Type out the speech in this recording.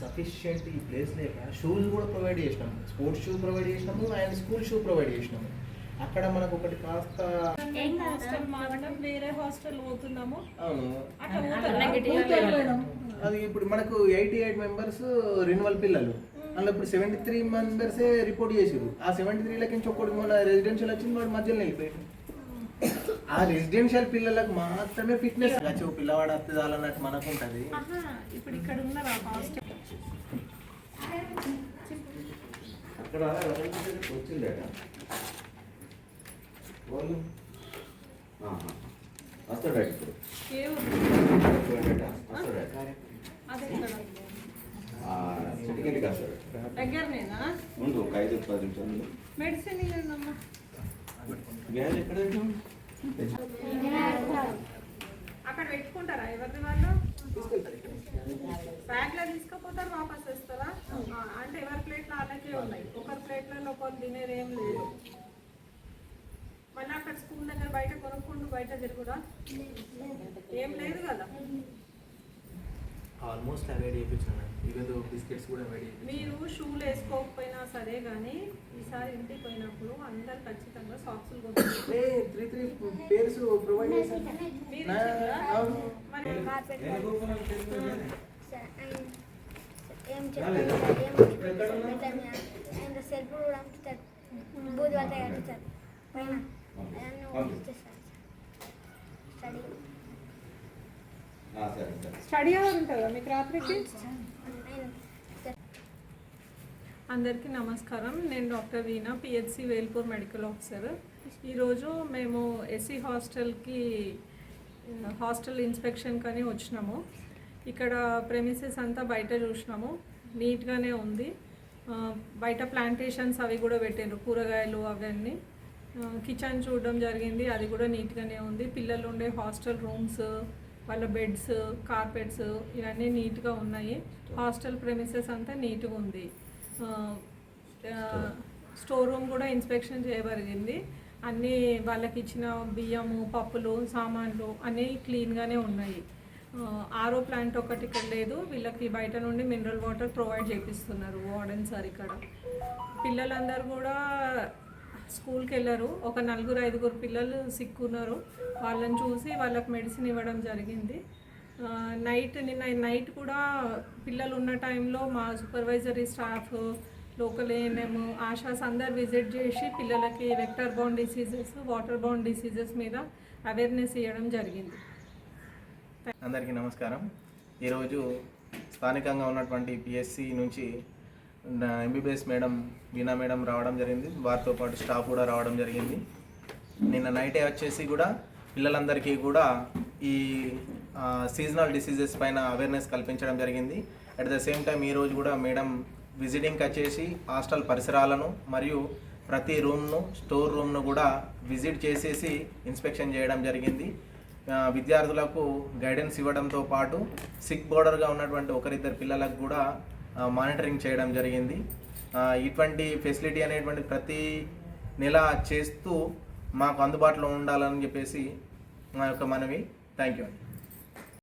Sufficient ఈ place లేక shoes కూడా ప్రొవైడ్ చేసినాము. స్పోర్ట్స్ షూ ప్రొవైడ్ చేసినాము అండ్ స్కూల్ షూ ప్రొవైడ్ చేసినాము. అక్కడ మనకు ఒకటి కాస్త ఏం హాస్టల్ మారడం వేరే హాస్టల్ పోతున్నాము. అవును. అట్లా మేడం. అది ఇప్పుడు మనకు ఎయిటీ ఎయిట్ మెంబర్స్ రెన్యువల్ పిల్లలు అందులో ఇప్పుడు సెవెంటీ త్రీ మెంబర్సే రిపోర్ట్ చేసారు ఆ సెవెంటీ త్రీలకి నుంచి ఒక్కటి మన రెసిడెన్షియల్ వచ్చింది వాడు మధ్యలో వెళ్ళిపోయాడు. ఆ రెసిడెన్షియల్ పిల్లలకు మాత్రమే ఫిట్నెస్ వచ్చి పిల్లవాడు అత్తదాలన్నట్టు మనకు ఉంటుంది ఇప్పుడు ఇక్కడ ఉన్నారా హాస్టల్ అక్కడ వచ్చిండట? వాళ్ళు. వస్తాడట ఇప్పుడు దగ్గరనేనా? ముందు ఒక ఐదు పది నిమిషాలు మెడిసిన్ గ్యాస్ ఎక్కడ అక్కడ పెట్టుకుంటారా? ఎవరిది వాళ్ళు? బ్యాగ్లో తీసుకుపోతారు వాపస్ వస్తారా అంటే ఎవరి ప్లేట్లో అలాగే ఉన్నాయి. ఒకరి ప్లేట్లలో ఒకరు తినేది ఏం లేదు. మళ్ళీ అక్కడ స్కూల్ దగ్గర బయట కొనుక్కుంటూ బయట తిరుగుడా? ఏం లేదు కదా. ఆల్మోస్ట్ అవాయిడ్ చేయించాను. బిస్కెట్స్ కూడా అవాయిడ్ మీరు షూలు వేసుకోకపోయినా సరే కానీ ఈసారి ఇంటికి పోయినప్పుడు అందరు ఖచ్చితంగా సాక్సులు సెల్ఫ్ కూడా అమ్ముతారు వాళ్ళ కట్టుతారు పైన స్టడీ? సరే సరే. స్టడీ అవర్ ఉంటుందా మీకు రాత్రికి? అందరికీ నమస్కారం. నేను doctor Veena PHC Velpur medical officer. ఈరోజు మేము ఎస్సీ హాస్టల్కి హాస్టల్ ఇన్స్పెక్షన్ కానీ వచ్చినాము. ఇక్కడ ప్రెమిసెస్ అంతా బయట చూసినాము. నీట్గానే ఉంది. బయట ప్లాంటేషన్స్ అవి కూడా పెట్టారు కూరగాయలు అవన్నీ. కిచెన్ చూడడం జరిగింది అది కూడా నీట్గానే ఉంది. పిల్లలు ఉండే హాస్టల్ రూమ్స్ వాళ్ళ బెడ్స్ కార్పెట్స్ ఇవన్నీ నీట్గా ఉన్నాయి. హాస్టల్ ప్రెమిసెస్ అంతా నీట్గా ఉంది. స్టోర్ రూమ్ కూడా ఇన్స్పెక్షన్ చేయబడింది అన్నీ వాళ్ళకి ఇచ్చిన బియ్యము పప్పులు సామాన్లు అన్నీ క్లీన్గానే ఉన్నాయి. ఆరో ప్లాంట్ ఒకటి ఇక్కడ లేదు. వీళ్ళకి బయట నుండి మినరల్ వాటర్ ప్రొవైడ్ చేపిస్తున్నారు వార్డెన్ సార్ ఇక్కడ. పిల్లలందరూ కూడా స్కూల్కి వెళ్ళారు ఒక నలుగురు ఐదుగురు పిల్లలు సిక్కున్నారు. వాళ్ళని చూసి వాళ్ళకి మెడిసిన్ ఇవ్వడం జరిగింది. నైట్ నిన్న నైట్ కూడా పిల్లలు ఉన్న టైంలో మా supervisory staff local ANM ASHAs అందరు విజిట్ చేసి పిల్లలకి vector bound diseases water bound diseases మీద అవేర్నెస్ ఇవ్వడం జరిగింది. అందరికీ నమస్కారం. ఈరోజు స్థానికంగా ఉన్నటువంటి పిఎస్సి నుంచి ఎంబీబీఎస్ మేడం వీణా మేడం రావడం జరిగింది. వారితో పాటు స్టాఫ్ కూడా రావడం జరిగింది. నిన్న నైటే వచ్చేసి కూడా పిల్లలందరికీ కూడా ఈ సీజనల్ డిసీజెస్ పైన అవేర్నెస్ కల్పించడం జరిగింది. అట్ ద సేమ్ టైం ఈరోజు కూడా మేడం విజిటింగ్కి వచ్చేసి హాస్టల్ పరిసరాలను మరియు ప్రతి రూమ్ను స్టోర్ రూమ్ను కూడా విజిట్ చేసేసి ఇన్స్పెక్షన్ చేయడం జరిగింది. విద్యార్థులకు గైడెన్స్ ఇవ్వడంతో పాటు సిక్ బోర్డర్గా ఉన్నటువంటి ఒకరిద్దరు పిల్లలకు కూడా మానిటరింగ్ చేయడం జరిగింది. ఇటువంటి ఫెసిలిటీ అనేటువంటి ప్రతి నెల చేస్తూ మాకు అందుబాటులో ఉండాలని చెప్పేసి మా యొక్క మనవి. థ్యాంక్ యూ అండి